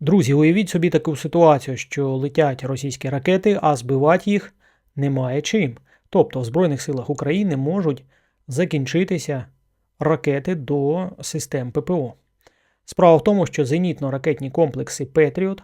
Друзі, уявіть собі таку ситуацію, що летять російські ракети, а збивати їх немає чим. Тобто в Збройних силах України можуть закінчитися ракети до систем ППО. Справа в тому, що зенітно-ракетні комплекси Петріот,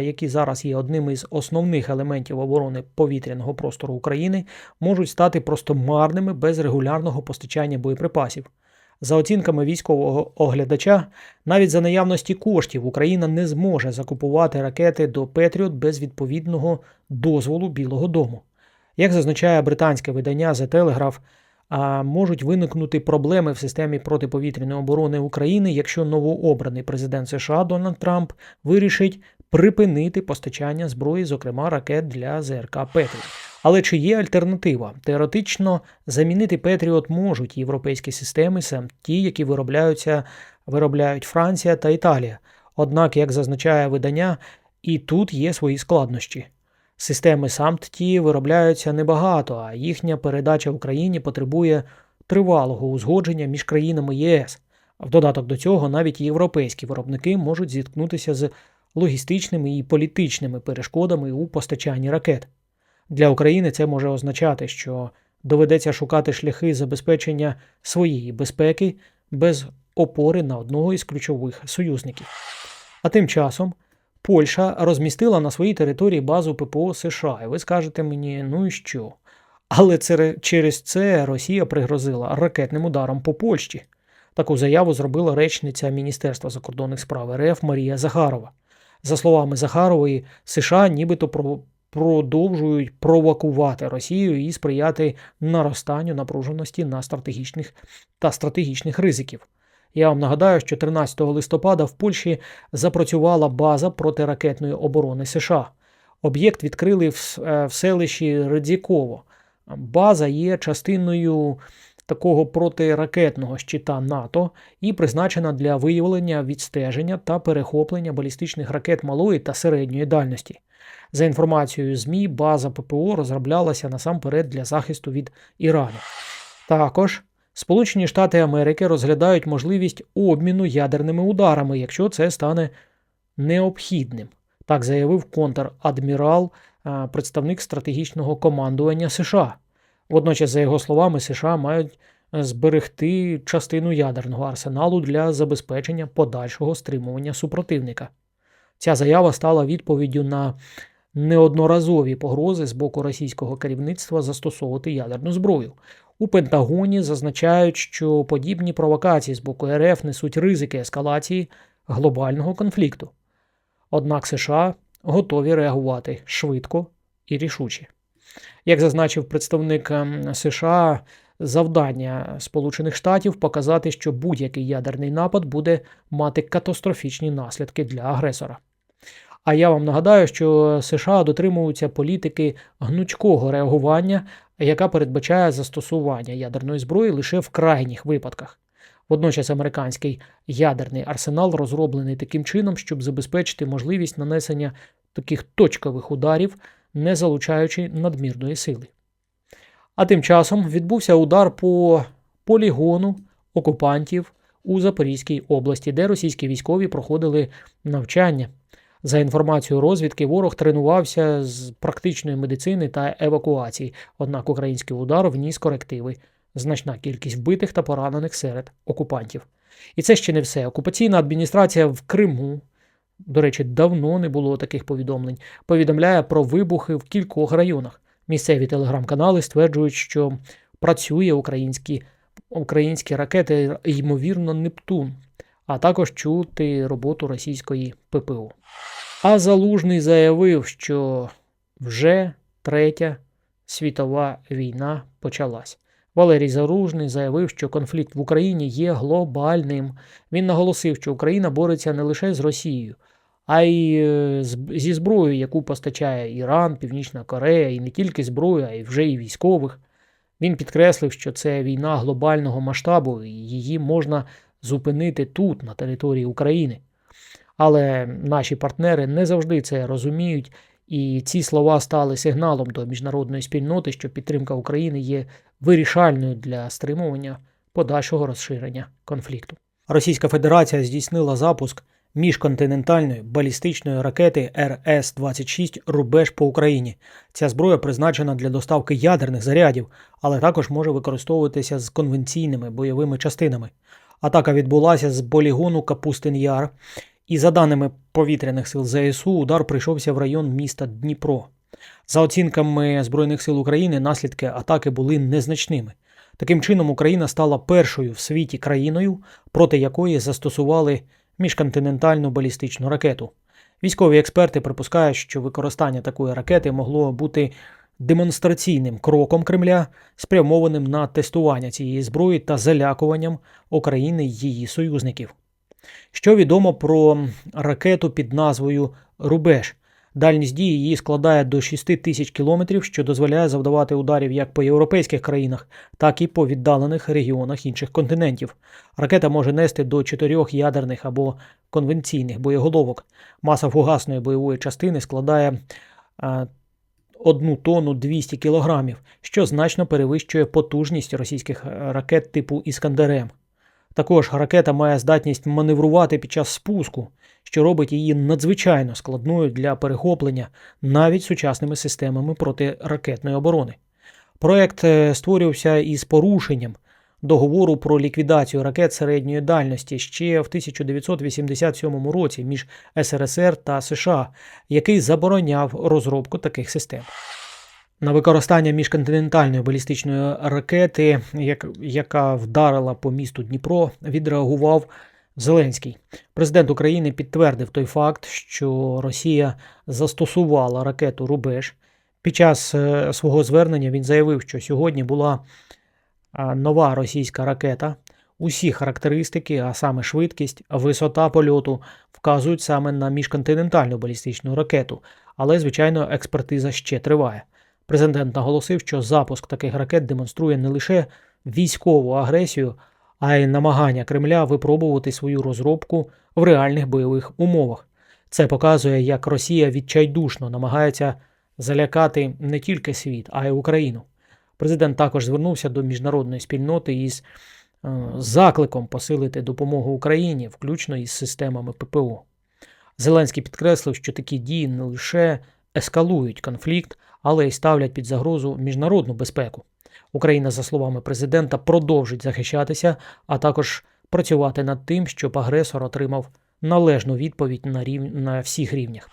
які зараз є одним із основних елементів оборони повітряного простору України, можуть стати просто марними без регулярного постачання боєприпасів. За оцінками військового оглядача, навіть за наявності коштів Україна не зможе закупувати ракети до Петріот без відповідного дозволу Білого Дому. Як зазначає британське видання The Telegraph, можуть виникнути проблеми в системі протиповітряної оборони України, якщо новообраний президент США Дональд Трамп вирішить припинити постачання зброї, зокрема ракет для ЗРК Петріот. Але чи є альтернатива? Теоретично замінити Петріот можуть європейські системи, сам ті, які виробляються, виробляють Франція та Італія. Однак, як зазначає видання, і тут є свої складнощі. Системи САМТ-Ті виробляються небагато, а їхня передача в Україні потребує тривалого узгодження між країнами ЄС. В додаток до цього навіть європейські виробники можуть зіткнутися з логістичними і політичними перешкодами у постачанні ракет. Для України це може означати, що доведеться шукати шляхи забезпечення своєї безпеки без опори на одного із ключових союзників. А тим часом Польща розмістила на своїй території базу ППО США, і ви скажете мені, ну і що? Але це, через це Росія пригрозила ракетним ударом по Польщі. Таку заяву зробила речниця Міністерства закордонних справ РФ Марія Захарова. За словами Захарової, США нібито про продовжують провокувати Росію і сприяти наростанню напруженості на стратегічних та стратегічних ризиків. Я вам нагадаю, що 13 листопада в Польщі запрацювала база протиракетної оборони США. Об'єкт відкрили в, в селищі Редзіково. База є частиною такого протиракетного щита НАТО і призначена для виявлення відстеження та перехоплення балістичних ракет малої та середньої дальності. За інформацією ЗМІ, база ППО розроблялася насамперед для захисту від Ірану. Також Сполучені Штати Америки розглядають можливість обміну ядерними ударами, якщо це стане необхідним. Так заявив контр-адмірал, представник стратегічного командування США. Водночас, за його словами, США мають зберегти частину ядерного арсеналу для забезпечення подальшого стримування супротивника. Ця заява стала відповіддю на неодноразові погрози з боку російського керівництва застосовувати ядерну зброю. У Пентагоні зазначають, що подібні провокації з боку РФ несуть ризики ескалації глобального конфлікту. Однак США готові реагувати швидко і рішуче. Як зазначив представник ем, США, завдання Сполучених Штатів показати, що будь-який ядерний напад буде мати катастрофічні наслідки для агресора. А я вам нагадаю, що США дотримуються політики гнучкого реагування, яка передбачає застосування ядерної зброї лише в крайніх випадках. Водночас американський ядерний арсенал розроблений таким чином, щоб забезпечити можливість нанесення таких точкових ударів, не залучаючи надмірної сили. А тим часом відбувся удар по полігону окупантів у Запорізькій області, де російські військові проходили навчання. За інформацією розвідки, ворог тренувався з практичної медицини та евакуації, однак український удар вніс корективи, значна кількість вбитих та поранених серед окупантів. І це ще не все. Окупаційна адміністрація в Криму, до речі, давно не було таких повідомлень, повідомляє про вибухи в кількох районах. Місцеві телеграм-канали стверджують, що працює українські, українські ракети, ймовірно, Нептун а також чути роботу російської ППО. А Залужний заявив, що вже третя світова війна почалась. Валерій Залужний заявив, що конфлікт в Україні є глобальним. Він наголосив, що Україна бореться не лише з Росією, а й е, зі зброєю, яку постачає Іран, Північна Корея, і не тільки зброю, а й вже і військових. Він підкреслив, що це війна глобального масштабу, і її можна зупинити тут, на території України. Але наші партнери не завжди це розуміють, і ці слова стали сигналом до міжнародної спільноти, що підтримка України є вирішальною для стримування подальшого розширення конфлікту. Російська Федерація здійснила запуск міжконтинентальної балістичної ракети РС-26 Рубеж по Україні. Ця зброя призначена для доставки ядерних зарядів, але також може використовуватися з конвенційними бойовими частинами. Атака відбулася з полігону Капустин Яр, і за даними повітряних сил ЗСУ, удар прийшовся в район міста Дніпро. За оцінками Збройних сил України, наслідки атаки були незначними. Таким чином, Україна стала першою в світі країною, проти якої застосували міжконтинентальну балістичну ракету. Військові експерти припускають, що використання такої ракети могло бути демонстраційним кроком Кремля, спрямованим на тестування цієї зброї та залякуванням України й її союзників. Що відомо про ракету під назвою Рубеж? Дальність дії її складає до 6 тисяч кілометрів, що дозволяє завдавати ударів як по європейських країнах, так і по віддалених регіонах інших континентів. Ракета може нести до 4 ядерних або конвенційних боєголовок. Маса фугасної бойової частини складає а, 1 тонну 200 кілограмів, що значно перевищує потужність російських е, ракет типу Іскандер-М. Також ракета має здатність маневрувати під час спуску, що робить її надзвичайно складною для перехоплення навіть сучасними системами протиракетної оборони. Проект е, створювався із порушенням договору про ліквідацію ракет середньої дальності ще в 1987 році між СРСР та США, який забороняв розробку таких систем. На використання міжконтинентальної балістичної ракети, як, яка вдарила по місту Дніпро, відреагував Зеленський. Президент України підтвердив той факт, що Росія застосувала ракету Рубеж. Під час е, свого звернення він заявив, що сьогодні була нова російська ракета. Усі характеристики, а саме швидкість, висота польоту, вказують саме на міжконтинентальну балістичну ракету, але, звичайно, експертиза ще триває. Президент наголосив, що запуск таких ракет демонструє не лише військову агресію, а й намагання Кремля випробувати свою розробку в реальних бойових умовах. Це показує, як Росія відчайдушно намагається залякати не тільки світ, а й Україну. Президент також звернувся до міжнародної спільноти із е, закликом посилити допомогу Україні, включно із системами ППО. Зеленський підкреслив, що такі дії не лише ескалують конфлікт, але й ставлять під загрозу міжнародну безпеку. Україна, за словами президента, продовжить захищатися, а також працювати над тим, щоб агресор отримав належну відповідь на, рів... на всіх рівнях.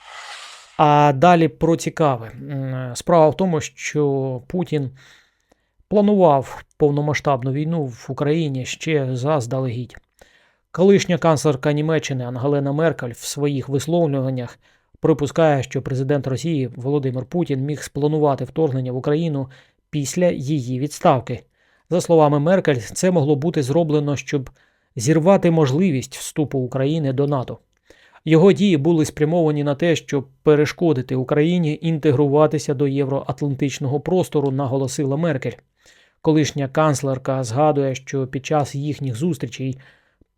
А далі про цікаве. Справа в тому, що Путін планував повномасштабну війну в Україні ще заздалегідь. Колишня канцлерка Німеччини Ангелена Меркель в своїх висловлюваннях припускає, що президент Росії Володимир Путін міг спланувати вторгнення в Україну після її відставки. За словами Меркель, це могло бути зроблено, щоб зірвати можливість вступу України до НАТО. Його дії були спрямовані на те, щоб перешкодити Україні інтегруватися до євроатлантичного простору, наголосила Меркель. Колишня канцлерка згадує, що під час їхніх зустрічей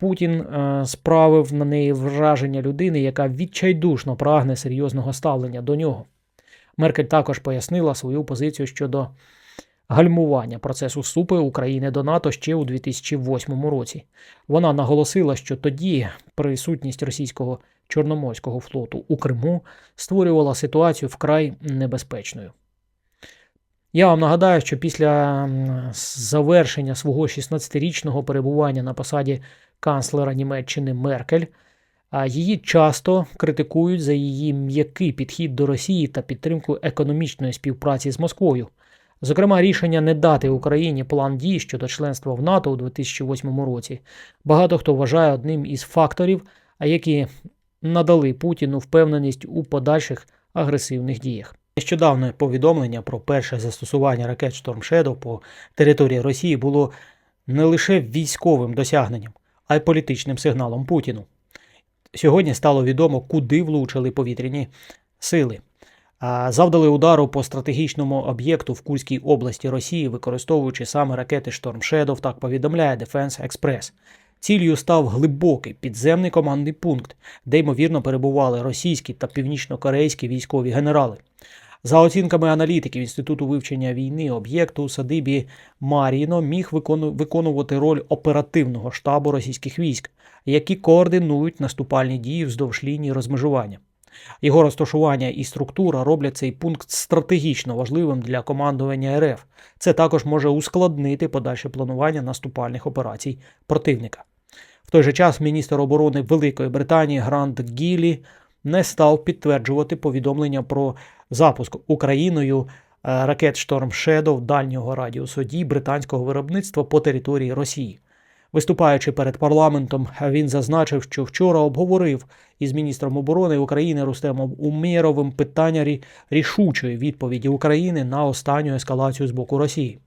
Путін е, справив на неї враження людини, яка відчайдушно прагне серйозного ставлення до нього. Меркель також пояснила свою позицію щодо гальмування процесу вступу України до НАТО ще у 2008 році. Вона наголосила, що тоді присутність російського Чорноморського флоту у Криму створювала ситуацію вкрай небезпечною. Я вам нагадаю, що після завершення свого 16-річного перебування на посаді канцлера Німеччини Меркель, а її часто критикують за її м'який підхід до Росії та підтримку економічної співпраці з Москвою. Зокрема, рішення не дати Україні план дій щодо членства в НАТО у 2008 році. Багато хто вважає одним із факторів, які надали Путіну впевненість у подальших агресивних діях. Нещодавне повідомлення про перше застосування ракет Storm Shadow по території Росії було не лише військовим досягненням, а й політичним сигналом Путіну. Сьогодні стало відомо, куди влучили повітряні сили. Завдали удару по стратегічному об'єкту в Курській області Росії, використовуючи саме ракети Storm Shadow, так повідомляє Defense Express. Ціллю став глибокий підземний командний пункт, де ймовірно перебували російські та північнокорейські військові генерали. За оцінками аналітиків Інституту вивчення війни, об'єкт у садибі Маріно міг виконувати роль оперативного штабу російських військ, які координують наступальні дії вздовж лінії розмежування. Його розташування і структура роблять цей пункт стратегічно важливим для командування РФ. Це також може ускладнити подальше планування наступальних операцій противника. В той же час міністр оборони Великої Британії Грант Гілі не став підтверджувати повідомлення про запуск Україною е, ракет Storm Shadow дальнього радіусу дій британського виробництва по території Росії. Виступаючи перед парламентом, він зазначив, що вчора обговорив із міністром оборони України Рустемом Умєровим питання рішучої відповіді України на останню ескалацію з боку Росії.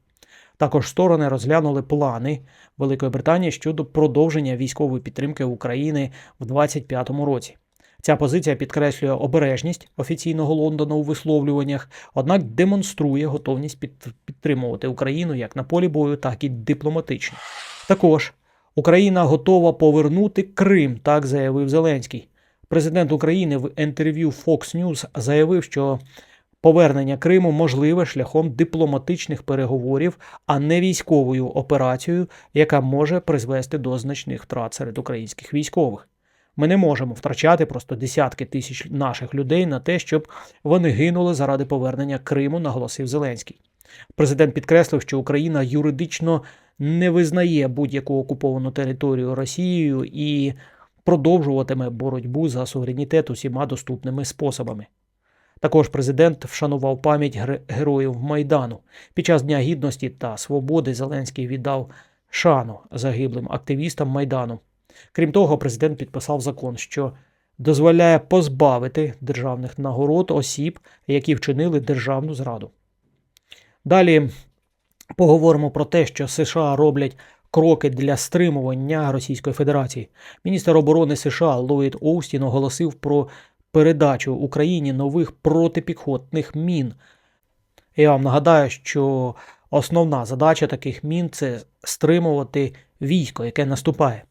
Також сторони розглянули плани Великої Британії щодо продовження військової підтримки України в 2025 році. Ця позиція підкреслює обережність офіційного Лондона у висловлюваннях, однак демонструє готовність під- підтримувати Україну як на полі бою, так і дипломатично. Також Україна готова повернути Крим, так заявив Зеленський. Президент України в інтерв'ю Fox News заявив, що повернення Криму можливе шляхом дипломатичних переговорів, а не військовою операцією, яка може призвести до значних втрат серед українських військових. Ми не можемо втрачати просто десятки тисяч наших людей на те, щоб вони гинули заради повернення Криму, наголосив Зеленський. Президент підкреслив, що Україна юридично не визнає будь-яку окуповану територію Росією і продовжуватиме боротьбу за суверенітет усіма доступними способами. Також президент вшанував пам'ять гер- героїв Майдану. Під час Дня Гідності та Свободи Зеленський віддав шану загиблим активістам Майдану. Крім того, президент підписав закон, що дозволяє позбавити державних нагород осіб, які вчинили державну зраду. Далі поговоримо про те, що США роблять кроки для стримування Російської Федерації. Міністр оборони США Ллойд Оустін оголосив про передачу Україні нових протипіхотних мін. Я вам нагадаю, що основна задача таких мін це стримувати військо, яке наступає.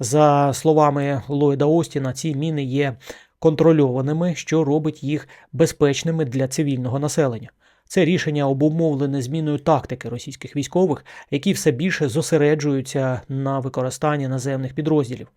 За словами Ллойда Остіна, ці міни є контрольованими, що робить їх безпечними для цивільного населення. Це рішення обумовлене зміною тактики російських військових, які все більше зосереджуються на використанні наземних підрозділів.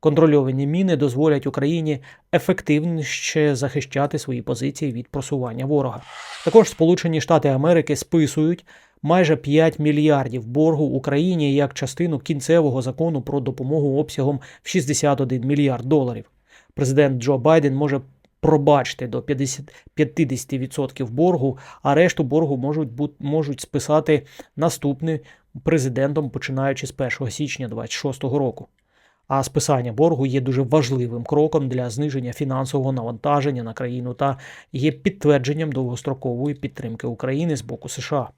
Контрольовані міни дозволять Україні ефективніше захищати свої позиції від просування ворога. Також Сполучені Штати Америки списують майже 5 мільярдів боргу Україні як частину кінцевого закону про допомогу обсягом в 61 мільярд доларів. Президент Джо Байден може пробачити до 50, 50% боргу, а решту боргу можуть, можуть списати наступним президентом, починаючи з 1 січня 2026 року. А списання боргу є дуже важливим кроком для зниження фінансового навантаження на країну та є підтвердженням довгострокової підтримки України з боку США.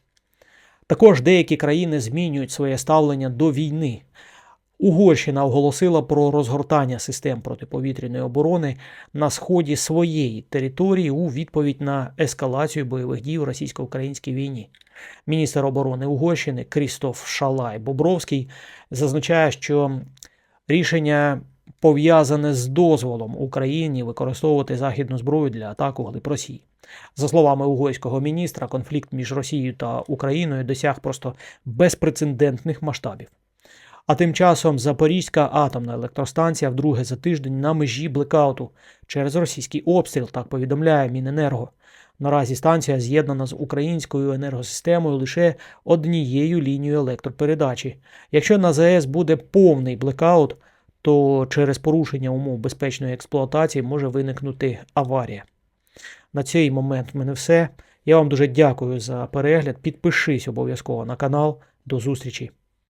Також деякі країни змінюють своє ставлення до війни. Угорщина оголосила про розгортання систем протиповітряної оборони на сході своєї території у відповідь на ескалацію бойових дій у російсько-українській війні. Міністр оборони Угорщини Крістоф Шалай Бобровський зазначає, що рішення пов'язане з дозволом Україні використовувати західну зброю для атак у глиб Росії. За словами угорського міністра, конфлікт між Росією та Україною досяг просто безпрецедентних масштабів. А тим часом Запорізька атомна електростанція вдруге за тиждень на межі блекауту через російський обстріл, так повідомляє Міненерго. Наразі станція з'єднана з українською енергосистемою лише однією лінією електропередачі. Якщо на ЗАЕС буде повний блекаут, то через порушення умов безпечної експлуатації може виникнути аварія. На цей момент в мене все. Я вам дуже дякую за перегляд. Підпишись обов'язково на канал. До зустрічі!